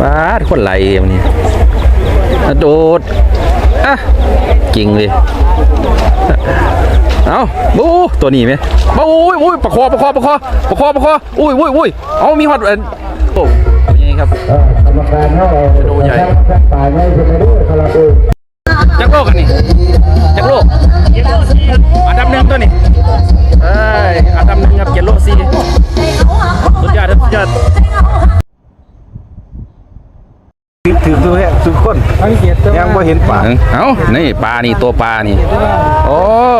ปาดคนไหลวันนี้อะโดดอะจริงเลยเอาบูตัวนี้ไหมบูอุ้ยอุ้ยประคอประคอประคอประคอประคออุ้ยอุ้ยอุ้ยเอามีฮอตเอ็นโอ้ยังไงครับกรรมการเท่าไหร่ดูใหญ่ป่ายไม่ใช่ไม่รู้คาราบูจักโลกกันนี่จักโลกอันดับหนึ่งตัวนี้เอ้ยอันดับหนึ่งครับเจ็ดโลกสี่สุดยอดครับสุดยอด ถือตัวแห้ทุกคนยังไม่เห็นป่าเอ้านี่ปลานี่ตัวปลานี่โอ้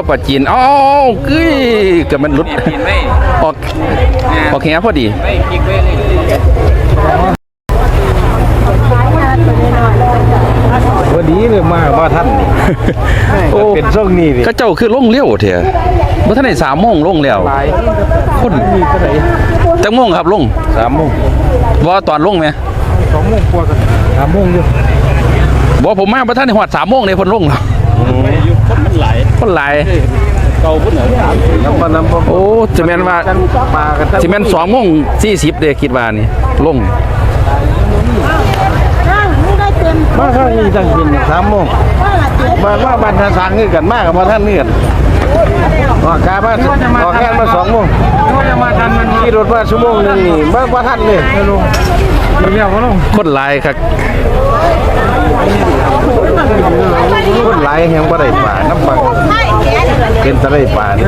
ปลาจีนเอ้าวกึ้ยเกิดมันหลุดออกออกแหพอดีวันนี้เลยมาว่าท่านนี่โอ้เป็นช่วงนี้ดิก็เจ้าคือลงเลี้ยวเถอะเมื่อท่านได้สามโมงลงแล้วคนจังโมงครับลงสามโมงว่าตอนลงไหมสองโมงกว่ากัน สามโมงอยู่บอกผมมาเมื่อท่านได้หอดสามโมงเลยคนลงแล้วคนหลายน้ำปลาน้ำปลาโอ้จะแม่นว่าปลากันจะแม่นสองโมงสี่สิบเด้คิดว่านี่ลงมาข้างนี้ตั้งกินสามโมงมาว่าบันทสังนี่กันมากกับมาท่านนี่กันออกกามาออกงานมาสองโมงจะมาทันมันขี่รถมาชั่วโมงหนึงนี่มาว่าท่านเลย คนหลายครับคนหลายแห่งบ่ได้ป่าน้ำปังเป็นทะเลป่านี่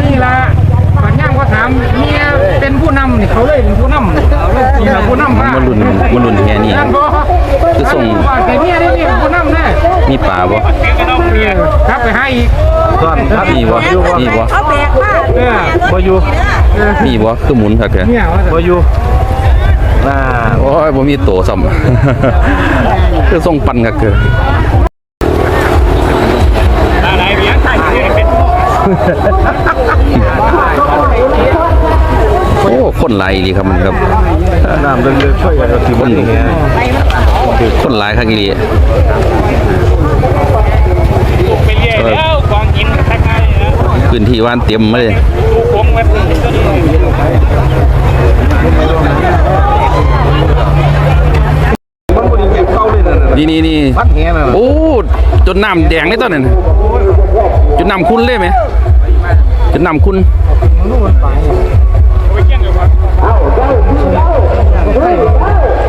นี่ละปัญญามก็ถามเมียเป็นผู้นำนี่เขาเลยเป็นผู้นำนี่ละผู้นำมันรุนมันรุนแค่นี้ นั่นบ่คือส่งแต่เมียนี่นี่ผู้นำแน่มีป่าบ่ครับไปให้อีกตอนท่านมีบ่มีบ่เขาแบกมาเออบ่อยู่มีบ่คือหมุนครับแกเนี่ยว่าบ่อยู่น่าโอ้ยบ่มีโตซ้ำคือส่งปั่นครับเกินโอ้ คนหลายดีครับมันครับน้ำเดือดๆช่วยกันเอาที่มันนี่ไง คนหลายครับอีหลีไปเรื่อยแล้วกองกินทักไงนะพื้นที่ว่านเต็มมาเลยดูโค้งไว้ตัวนี้มันบ่ได้เก็บเก่าเลยนั่นน่ะนี่นี่นี่พัดแหนั่นน่ะโอ้จนน้ำแดงเลยตอนนั้นจนน้ำคุณเลยไหมจนน้ำคุณไปเกี่ยงกับว่า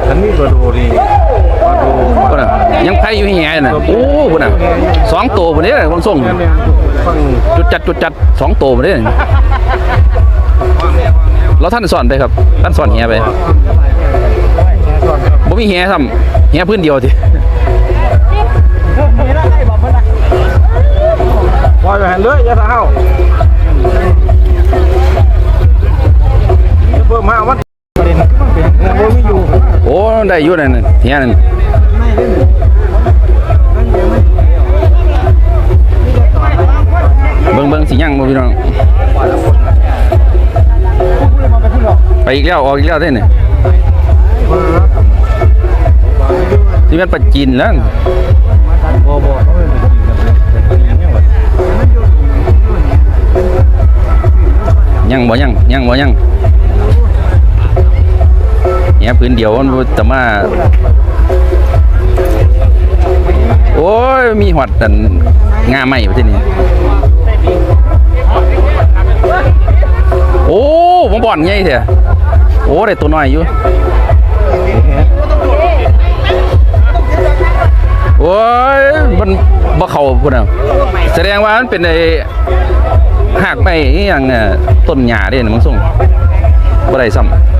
อันนี้ก็ดูนี่มาดู พุ่นน่ะยังไผอยู่แห่น่ะโอ้พุ่นน่ะสองตัวพุ่นเด้คนส่งจุดจัดจุดจัดสองตัวพุ่นเด้แล้วท่านสอนไปครับ ท่านสอนแห่ไปบ่มีแห่ซ้ำแห่พื้นเดียวทีปล่อยไปหันเลยอย่าเท้าเพิ่มห้าวันยังบ่มีอยู่โอ้ได้อยู่นั่นน่ะแห่นั่น บิ่งเบิ่งสิยังบ่พี่น้อง ไปอีกแล้วออกอีกแล้วได้เนี่ยที่มันปัจจินแล้วยังบ่ยังยังบ่ยังเนี่ยพื้นเดียวมันบ่จะมาโอ้ย มีหอดอันงาไหมประเทศนี้ โอ้ผมบ่อนใหญ่เถอะโอ้ได้ตัวน้อยอยู่โอ้ยมันบ่เข้าพุ่นน่ะแสดงว่ามันเป็นไอ้หากไม้อีหยังเนี่ยต้นหญ้าเด้นมันส่งบ่ได้ซ้ำ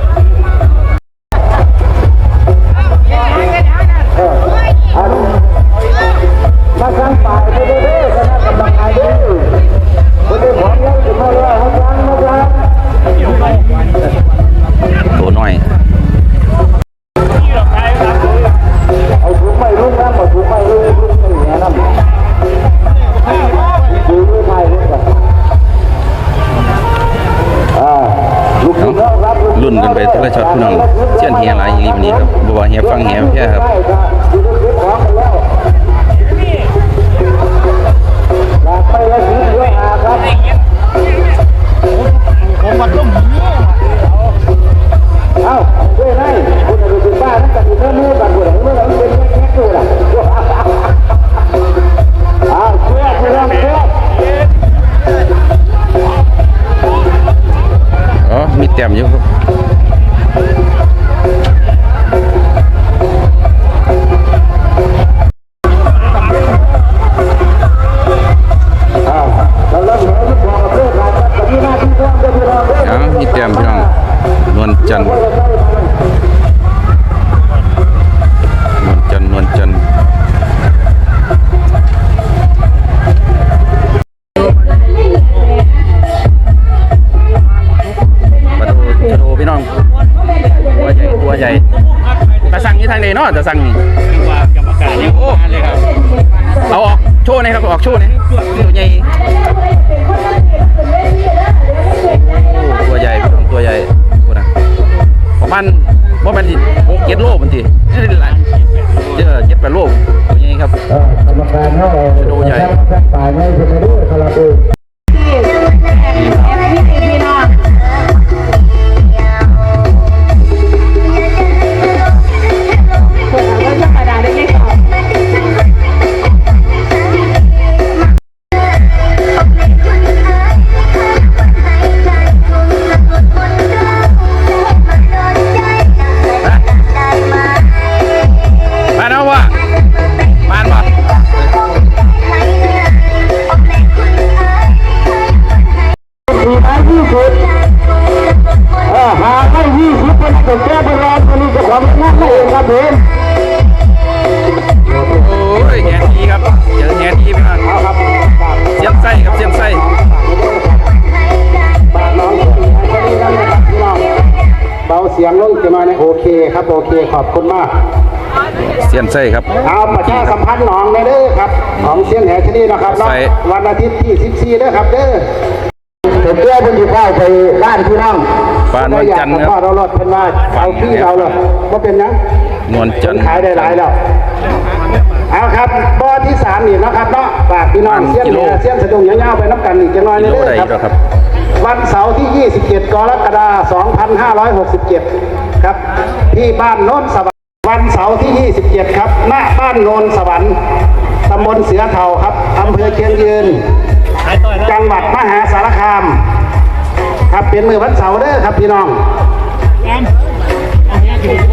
นี่ทางไหนเนาะจะสั่งนี่ว่ากรรมการยังมาเลยครับเอาออกโชว์หนะครับออกโชว์หนะตัวใหญ่โอ้ตัวใหญ่พี่น้องตัวใหญ่พูดนะประมาณว่ามันสิหกเจ็ดโลมันสินี่หลายเยอะเจ็ดแปดโลตัวใหญ่ครับกรรมการเท่าไหร่ดูใหญ่ เบาเสียงลงจะมาในโอเคครับโอเคขอบคุณมาก เสียมไส้ครับ เอาประชาสัมพันธ์หนองเลยเด้อครับของเสียงแหชนีนะครับเนาะใส่ วันอาทิตย์ที่ 14เด้อครับเด้อผมเพื่อเพิ่นสิเข้าไปบ้านพี่น้องบ้านนวลจันทร์ครับพ่อเรารถเพิ่นว่าเอาที่เราเลยว่าเป็นหยัง นวลจันทร์ ขายได้หลายแล้ว เอาครับบ่อที่สามนี่นะครับเนาะฝากพี่น้องเสียงแหเสียงสะดุ้งยาวๆไปน้ำกันอีกจังน้อยกินึโลงใดเด้อแล้วคครับรับ วันเสาร์ที่ 27 กรกฎาคม 2567 ครับ ที่บ้านโน้นสวรรค์วันเสาร์ที่ 27 ครับ หน้าบ้านโนนสวรรค์ตำบลเสือเถาครับอำเภอเชียงยืน จังหวัดมหาสารคาม ครับเป็นมือวันเสาร์เด้อครับพี่น้อง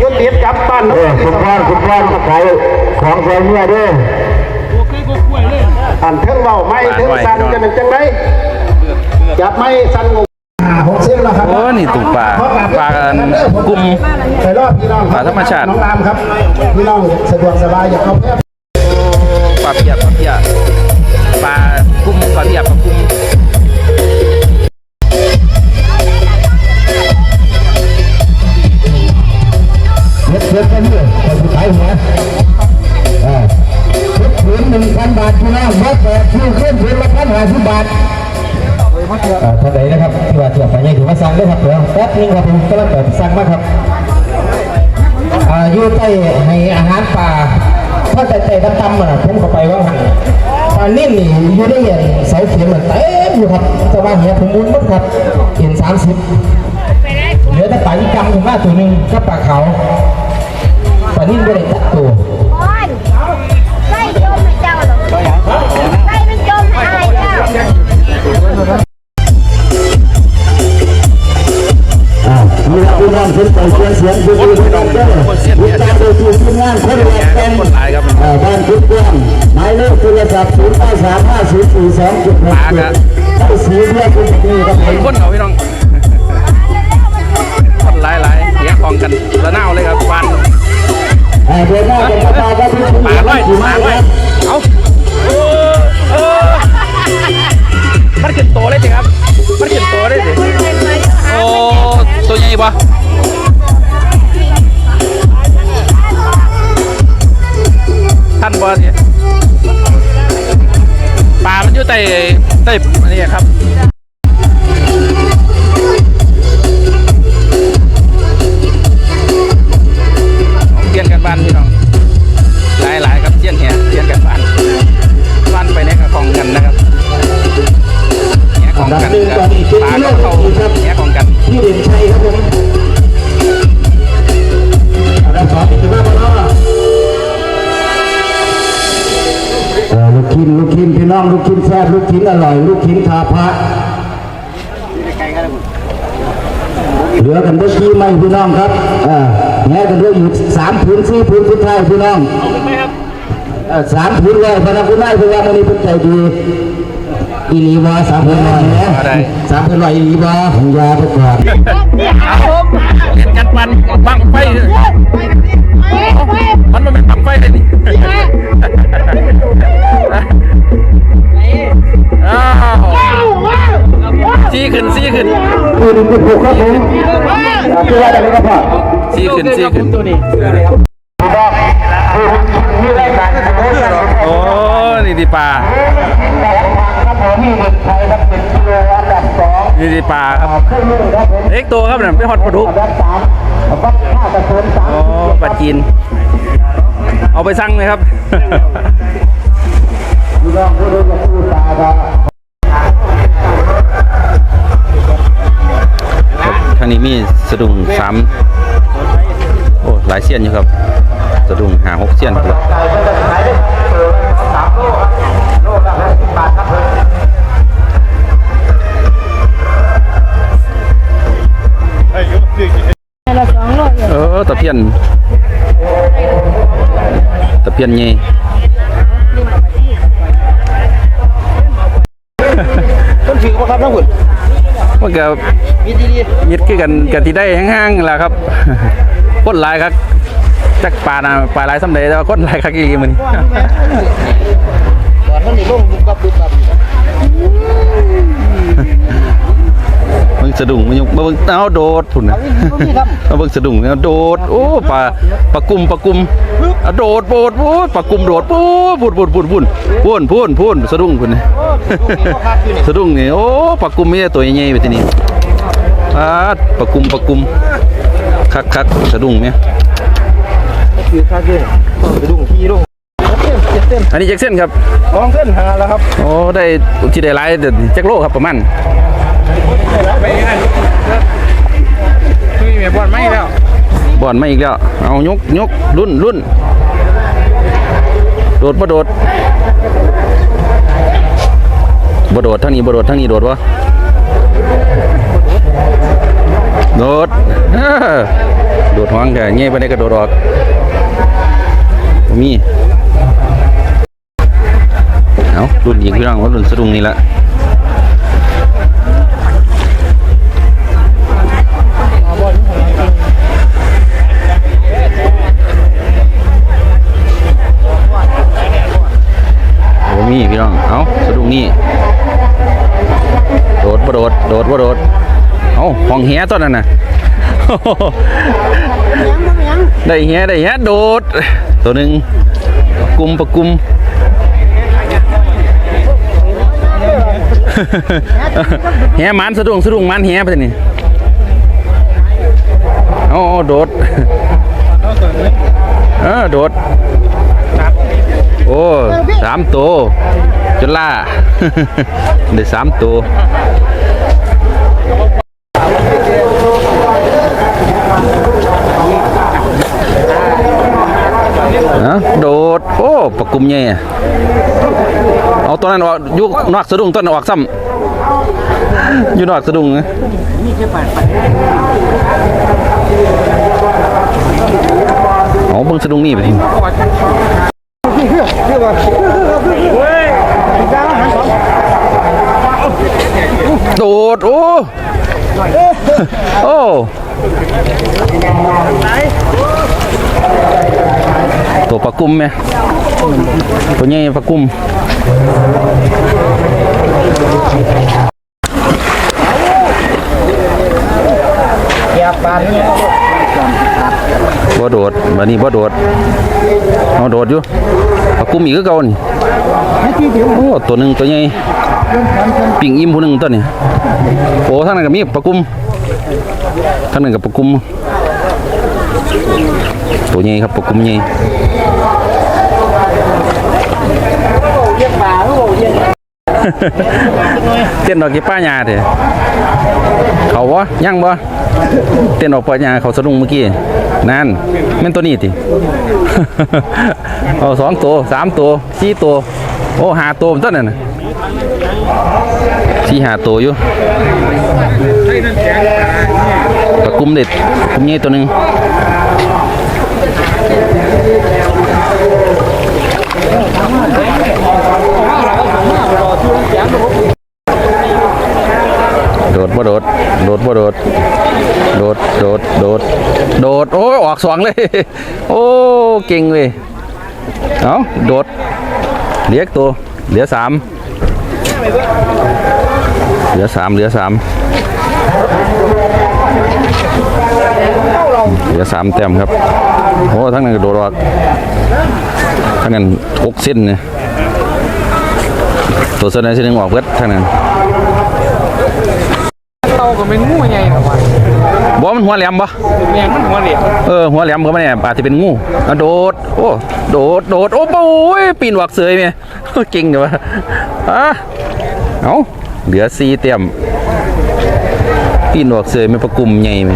ยุติดกับบ้านโน้นคุณพ่อคุณพ่อมาขายของแฟนเมียเด้ออันเทิงเบาไม่เทิงสันจะเป็นจังไร จับไม่สันงงอ่าหกสิบแล้วครับโอ้นี่ตุ่มปลาปลากันกลุ่มไปรอบพี่น้องปลาธรรมชาติน้องรามครับพี่น้องสะดวกสบายอย่าเอาแพบปลาเพียบปลาเพียบปลากุ้มปลาเพียบปลากุ้มเล็ดเล็ดกันเลยคนสุดท้ายหัวอ่าทุกผืนหนึ่งพันบาทพี่น้องวัดแบบชื่อขึ้นผืนละพันห้าสิบบาทอ่า ท่านใดนะครับที่ว่าเสียไปยังถือว่าสั่งได้ครับเดี๋ยวแป๊บนึงครับผมกำลังเปิดสั่งมาครับอายู่ใต้ให้อาหารป่าถ้าแต่แต่ดำๆอะผมเข้าไปว่าหันปลานิ่มนี่อยู่ได้เห็นเสาเข็มมันเต็มอยู่ครับแต่ว่าเหี้ยผมมุนหมดครับเห็นสามสิบเหลือแต่ปลาอีกำถึงว่าตัวหนึ่งก็ปลาเขาปลานิ่มก็เลยจัดตัว สี่สองจุดหกเจ็ดเข้าสีเพื่อคุณนี่ครับผมคนเอา ชิ้นอร่อยลูกชิ้นทาพระเหลือกันเมื่อกี้ไหมพี่น้องครับเอ่าแง่กันด้วยองอยู่สามผืนสี่ผืนสุดท้ายพี่น้องเอ่อสามผืนเลยพนักคุณนายเพราะว่ามันนี้เป็นใจดีอีหลีวาสามผืนลอยนะสามผืนลอยอีหลีวาของยาไปก่อนเห็นกันปันบังไฟมันมันเป็นบังไฟเลยนี่ คืนที่ผูกครับผมคือว่าอะไรครับพ่อซีขึ้นซีขึ้นโอ้นี่ดีปลานี่ดีปลาครับเล็กตัวครับเนี่ยไปฮอดปลาดุกโอ้ปลาจีน เอาไปสั่งเลยครับ นี้มีสะดุ้งสามโอ้หลายเสี้ยนอยู่ครับ สะดุ้งหาหกเสี้ยนครับเออตะเพียนตะเพียนไงต้นถือว่าครับน้องหุ่นมันก็ มีดียึดคือกันกันที่ได้ห่างๆล่ะครับคนหลายครับจักปลานะปลาหลายสำเร็จแต่ว่าคนหลายครับอีกมันๆก่อนมันนี่ลงบุกกับบุกกับมึงสะดุ้งมันยังมาเบิ่งเอาโดดพุ่นน่ะมาเบิ่งสะดุ้งเอาโดดโอ้ปลาปลากุมปลากุมเอาโดดโดดโอ้ยปลากุมโดดปูบุดบุดบุดบุดพูนพูนพูนสะดุ้งพุ่นนี่สะดุ้งนี่โอ้ปลากุมมีแต่ตัวใหญ่ๆไปทีนี้ ปลาปลากุมปลากุมคักคักสะดุ้งไหมคือคาเฟ่ไปดุ้งขี้ลงเจ็ดเส้นอันนี้แจ็คเส้นครับสองเส้นหาแล้วครับโอ้ได้ที่ได้หลายเดือนแจ็คโลครับประมาณคือแม่บอลไม่แล้วบ่อนมาอีกแล้ว เอายกยกรุ่นรุ่นโดดบ่โดดบ่โดดทั้งนี้บ่โดดทั้งนี้โดดวะ โดดโดดห้องแค่เงี้ยไปได้กระโดดออก มี เอารุ่นอีกพี่น้องว่ารุ่นสะดุ้งนี่ละโอ้มีพี่น้อง เอาสะดุ้งนี่ โดดบ่โดด โดดบ่โดด อาห้องเฮียตัวนั้นน่ะได้เฮียได้เฮียโดด ตัวหนึ่งกุมประกุมเฮียมันสะดุ้งสะดุ้งมันเฮียไปนี่เอาเอโดดเออโดดโอ้สามตัวจุล่าได้สามตัว นะโดด โอ้ปะกุมใหญ่อะเอาตัวนั้นออกยุกนอกสะดุ้งต้นออกซ้ำอยู่นอกสะดุ้งนะเอาเบิ่งสะดุ้งนี่ไปทีโดด โอ้ โอ้ ตัวปลากุ้มไหมตัวใหญ่ปลากุ้มบ่โดดบัดนี้บ่โดดเอาโดดอยู่ปลากุ้มอีกคือเก่านี่โอ้ตัวหนึ่งตัวใหญ่ปิ่งอิ่มผู้หนึ่งตัวนี่โอ้ทั้งนั้นก็มีปลากุ้มทั้งนั้นกับปลากุ้ม ตัวใหญ่ครับปลากุมใหญ่เต้นดอกกี่ป้าหญ้าเถอะเขาวะยังบ่เต้นออกป้าหญ้าเขาสะดุ้งเมื่อกี้นั่นแม่นตัวนี้ติเอาสองตัวสามตัวสี่ตัวโอ้ห้าตัวมันต้นนั่นนะสี่หาตัวอยู่ตะกุมเด็ดกุมใหญ่ตัวหนึ่ง โดดบ่โดด โดดบ่โดด โดด โดด โดด โดด โอ้ยออกสองเลย โอ้ เก่งเลยเอาโดด เหลือตัว เหลือสาม เหลือสาม เหลือสามเหลือสามแต้มครับ โอ้ทั้งนั้นก็โดดออกทั้งนั้นหกเส้นเนี่ยตัวเส้นไหนเส้นหนึ่งออกเพื่อทั้งนั้นเราก็เป็นงูใหญ่หรอวะบอมันหัวแหลมปะแม่งมันหัวเหลี่ยมเออหัวแหลมก็ไม่เนี่ยอาจจะเป็นงูอะโดดโอ้โดดโดดโอ้โหปีนหวักเสยเนี่ยเก่งเดี๋ยวะอะเอาเหลือสี่เต็มปีนหวักเสยไม่ประกุมใหญ่ไหม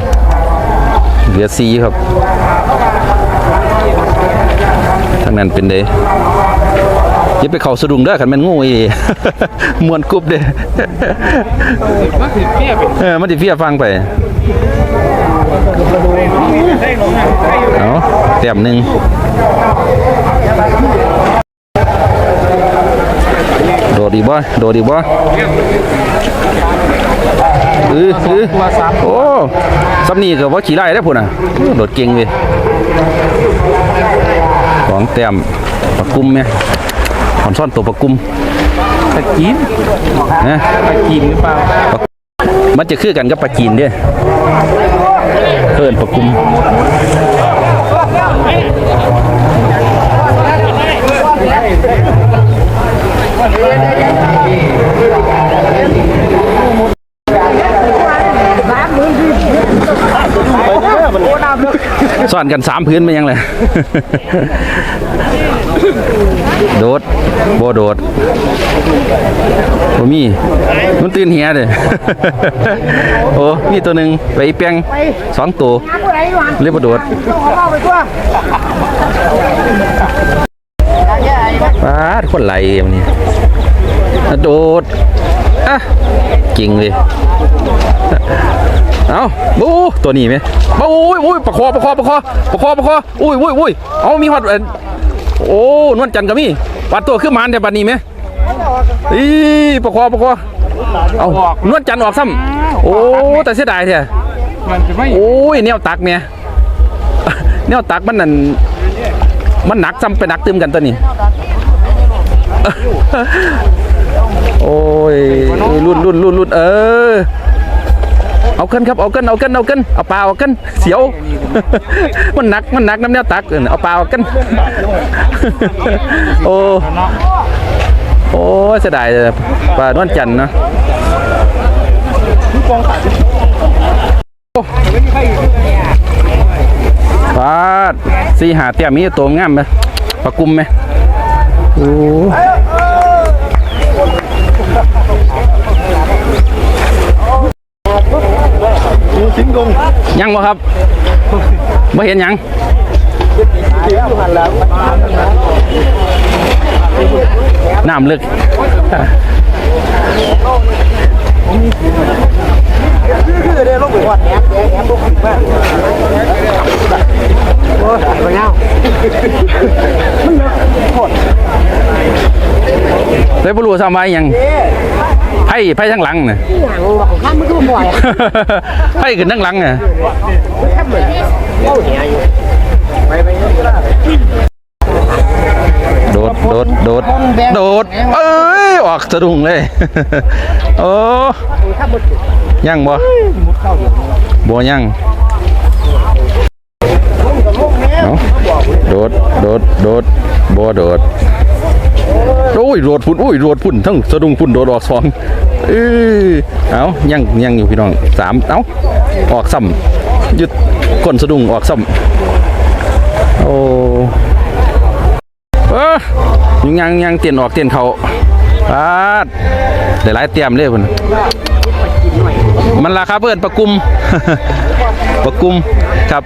เหลือสี่ครับทั้ง นั้นเป็นเด้อย่าไปเข้าสะดุ้งเด้อขันแมันงูอีมวนกรุบเด้มันถือเปี้ยเป็นเออมันจะเพี้ยฟังไปเอาแต้มหนึ่งโดดอีกบ่โดดอีกบ่อืออือโอ้สำนีก็ว่าขี่ไล่ได้อพุ่นอะอื้อโดดเก่งเว้ย ของแต้มปะกุมเนี่ยขอนซ่อนตัวปะกุมตะกินนะตะกินหรือเปล่า มันจะคือกันกับปลาจีนเด้เพิ่นปลากุม ซ่อนกันสามพื้นไปยังเลย โดดโบโดดบ่มีมันตื่นเหียเด้โอ้มีตัวหนึ่งไปอีแปงสองตัวเรียบโดดปาดคนไหลมันนี่โดดอะเก่งเลย เอาบูตัวนี้ไหมบูอุ้ยอุ้ยประคอประคอประคอประคอประคออุ้ยอุ้ยอุ้ยเอามีฮอดเอิ่นโอ้นวลจันทร์ก็มีปัดตัวขึ้นมานแต่บัดนี้ไหมอีประคอประคอเอานวลจันทร์ออกซ้ำโอ้แต่เสียดายแท้มันจะไม่โอ้ยแนวตักเนี่ยแนวตักมันนั่นมันหนักซ้ำไปหนักตึมกันตัวนี้โอ้ยรุ่นรุ่นรุ่นรุ่นเออ เอากันครับเอากันเอากันเอากันเอาปลาเอากันเสียว มันหนักมันหนักน้ำแนวตักเออเอาปลาเอากันโอ้โอ้เสียดายปลานวลจันเนาะปลาสี่หาเตี้ยมีตัวงามไหมปลากุมไหมโอ้ ยังบ่ครับบ่เห็นยังน้ำลึกเลยบ่รู้ซ้ำว่าอิหยัง ไพ่ไพ่ทั้งหลังน่ะไพ่ขึ้นทั้งหลังน่ะโดดโดดโดดโดดเอ้ยออกสะดุ้งเลยโอ้ยังบ่บ่ยังเอาโดดโดดโดดบ่โดด โอ้ยโรดพุ่นโอ้ยโรดพุ่นทั้งสะดุ้งพุ่นโดดออกสองเออเอายังยังอยู่พี่น้องสามเอาออกซ้ำยุดก้นสะดุ้งออกซ้ำโอ้เออยังยังเตียนออกเตียนเขาปาดหลายเตรียมเลยพุ่นมันราคาเปิดประกุมประกุมครับ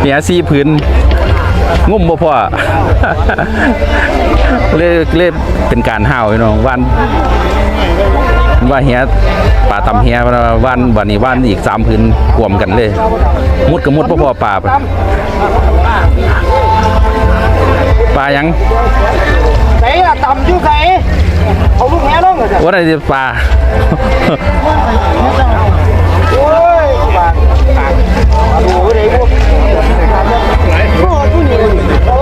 เหียซีพื้นงุ่มบ่พอเลยเลยเป็นการห้าวพี่น้องวันว่าเฮียป่าตำเฮียวันวันนี้วันอีกสามพื้นกวมกันเลย มุดกับมุดพ่อๆป่าไปปลายังไหนล่ะต่ำอยู่ไหนเอาลูกแง่ลงเลยว่าอะไรจะปลา โอ้ยปากปาก ดูเลยพวกโอ้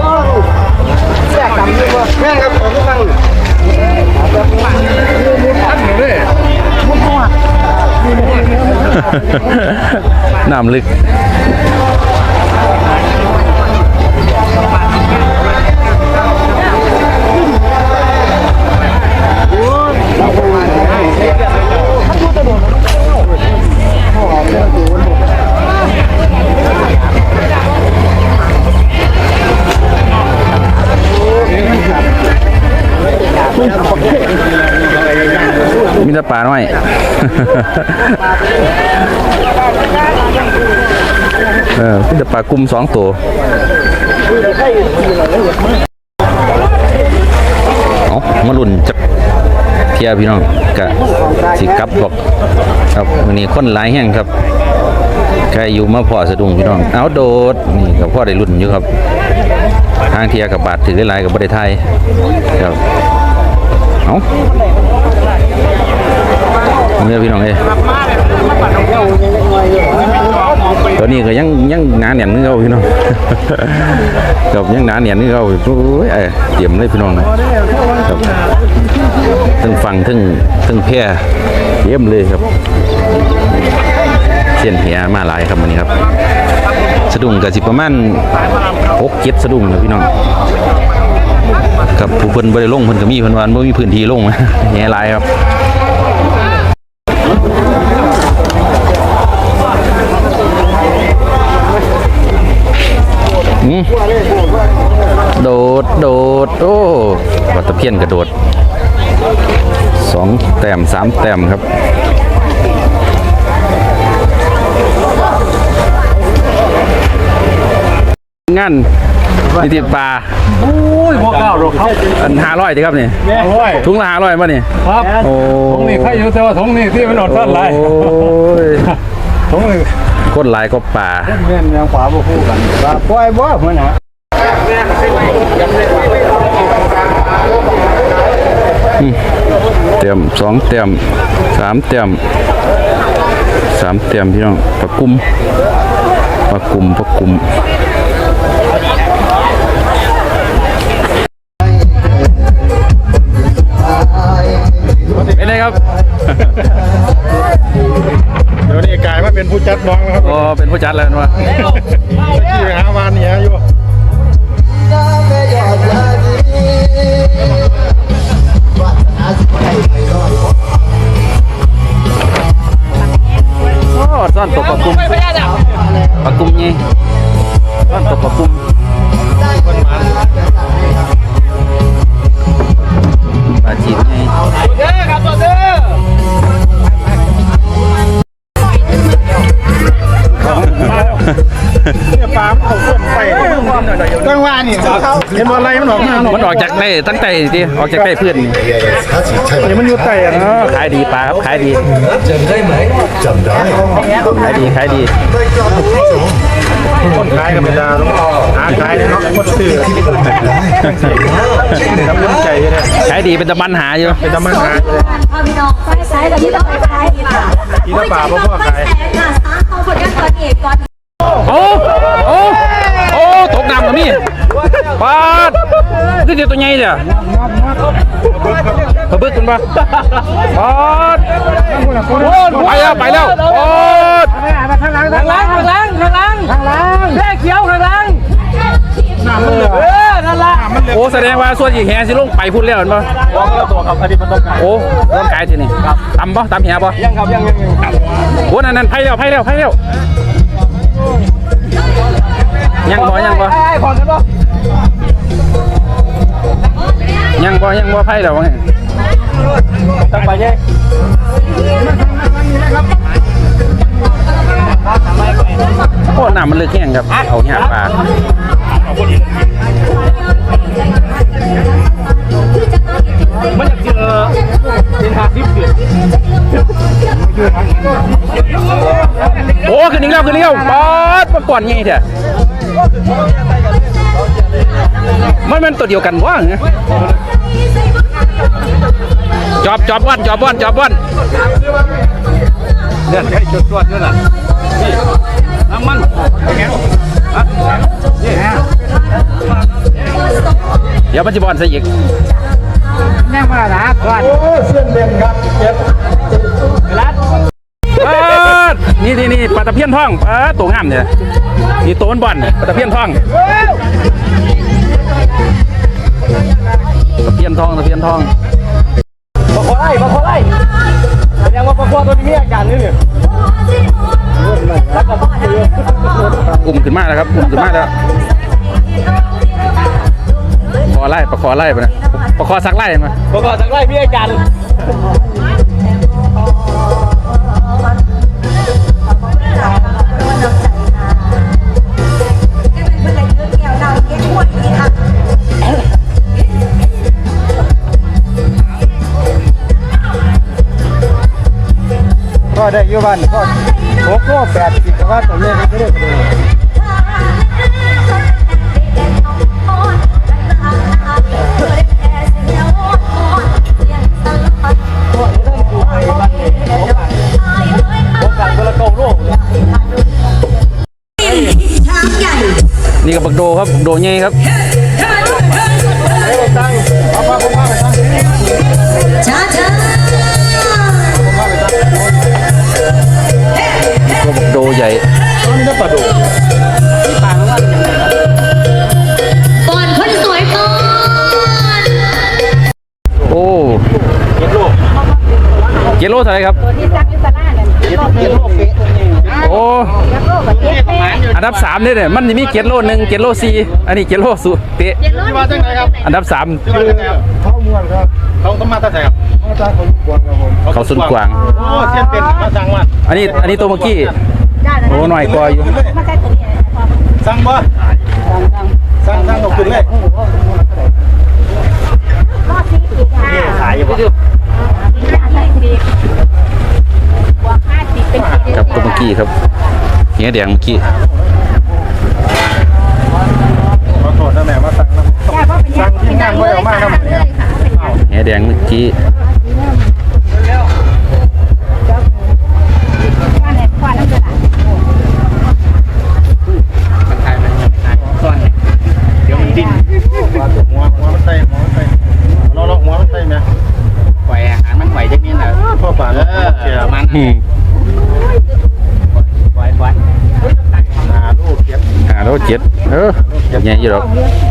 มีแต่ปลาน้อย เออมีแต่ปลากุมสองตัวเอามาลุ่นจักเทียพี่น้องกะสิกับบอกครับวันนี้คนหลายแห่งครับ ใครอยู่มาพอสะดุ้งพี่น้อง เอาโดด นี่กับพ่อได้รุ่นอยู่ครับ ทางเทียกับบาดถือได้หลายกับบริไทยครับ เอาเมื่อพี่น้องเอ้ตอนนี้ก็ยังยังหนาเหนียนนึกเอาพี่น้องกับยังหนาเหนียนนึกเอาโอ้ยเอ้ยเตรียมเลยพี่น้องนะครับทั้งฟังทั้งทั้งแพร่เตรียมเลยครับ เส้นเหียมาหลายครับวันนี้ครับ สะดุ้งก็สิประมาณหกเจ็ดสะดุ้งนะพี่น้องครับผู้เพิ่นบ่ได้ลงเพิ่นก็มีเพิ่นว่าบ่มีพื้นที่ลงแหน่หลายครับโดด โดด โอ้วัตะเพียนกระโดดสองแต้มสามแต้มครับ งานนิติปลาโอ้ยพวกเก้าหรอกครับอันห้าร้อยดีครับนี่อร่อยถุงละห้าร้อยป่ะนี่ครับโอ้ทงนี่ใครอยู่แต่ว่าทงนี่ที่มันอดท่านไรโอ้ยทงนี่คนหลายก็ป่าเงี้ยยังขวาบ่คู่กันว่าปล่อยบ่เหมือนน่ะเต็มสองเต็มสามเต็มสามเต็มพี่น้องปลากุมปลากุมปลากุม นไงครับ เดี๋ยวนี้กลายมาเป็นผู้จัดน้องแล้วครับอ๋อเป็นผู้จัดแล้วนะวะที่ไปหาวานเนี่ยอยู่โอ้ซ่อนตกปลากุมปลากุมนี่ซ่อนตกปลากุมปลาจีนนี่เเนี่ยปลามันเขาส้มไปกลางวานนี่เห็นว่าอะไรมันออกมามันออกจากในตั้งแต่ดิออกจากใต้เพื่อนนี่เดี๋ยวมันอยู่ใต้อะนะอ๋อขายดีปลาครับขายดีจำได้ไหมจำได้ขายดีขายดีคนขายกับเวลาต้องหาขายเนาะคนซื้อทำน้ำใจเลยขายดีเป็นตะมันหาอยู่เป็นธรรมดาพ่อพี่น้องไฟใช้แต่ที่ต้องไปใช้ค่ะอีละป่าพ่อพ่อขาย โอ้โอ้โอ้ตกน้ำกับมี่ปาดคือเดี๋ยวตัวใหญ่จ้ะกระบึกกันปะปาดไปแล้วไปแล้วปาดข้างหลังข้างหลังข้างหลังข้างหลังข้างหลังแค่เขียวข้างหลังเออนั่นล่ะโอ้แสดงว่าส่วนอีแฮสิลงไปพูดแล้วเห็นปะบอกแล้วตัวครับอดีตมันต้องการโอ้ร่างกายทีนี่ตำปะตำแหปะยังครับยังยังยังโอ้นั่นนั่นไพ่แล้วไพ่แล้วไพ่แล้ว ยังบ่ยังบ่ยังบ่ยังบ่ไพ่ดอกงต้องไปเย้โคตรน้ำมันเลือกแห้งครับเอาหยาปลาไม่อยากเจอเป็นหาทิพย์เดือ โอ้ขึ้นอีกแล้วขึ้นอีกแล้วปอดมาก่อนไงเถอะมันมันตัวเดียวกันว่างจอบจอบวันจอบวันจอบวันเนี่ยให้ชดตรวจด้วยนะน้ำมันเดี๋ยวปัจจุบันใส่อีกแน่มาละก่อนโอ้เส้นเด่นครับเจ็บ นนี่นี่นี่ปลาตะเพียนทองเออตัวงามเนี่ยนี่ตัวมันบอลเนี่ยปลาตะเพียนทองตะเพียนทองตะเพียนทองมาขอไล่มาขอไล่แสดงว่าประกวดตัวนี้มีอาการนี่เนี่ยแล้วก็บอกเลยอุ้มขึ้นมาแล้วครับอุ้มขึ้นมาแล้วคอไล่ประคอไล่ไปนะประคอสักไล่มาประกวดสักไล่มีอาการก็ ได้อยู่บ้านก็หกโลแปดสิบว่าตัวเลขไม่ได้เลยนี่กับบักโดครับบักโดใหญ่ครับ ก่อนคนสวยก่อน โอ้เจ็ดโลเจ็ดโลเท่าไหรครับโอ้อันดับสามเนี่ยเนี่ยมันจะมีเจ็ดโลหนึ่งเจ็ดโลสี่อันนี้เจ็ดโลสูเตะมาจากไหนครับอันดับสามเขาม้วนครับเขาต้องมาตั้งแต่ครับมาจากคนกวนครับผมเขาสุนกวางโอ้เส้นเป็นมาสั่งวัดอันนี้อันนี้ตัวเมื่อกี้ โอ้หน่อยกว่าอยู่สั่งบ่สั่งสั่งออกขึ้นเลยขายอยู่บ่ครับตัวเมื่อกี้ครับเงี้ยแดงเมื่อกี้ขอโทษนะแม่มาสั่งนะสั่งที่งานไว้เอามากครับเงี้ยแดงเมื่อกี้ อืมไหวไหวหาลูกเก็บอ่าแล้วเจ็ดเออใหญ่อยู่หรอกห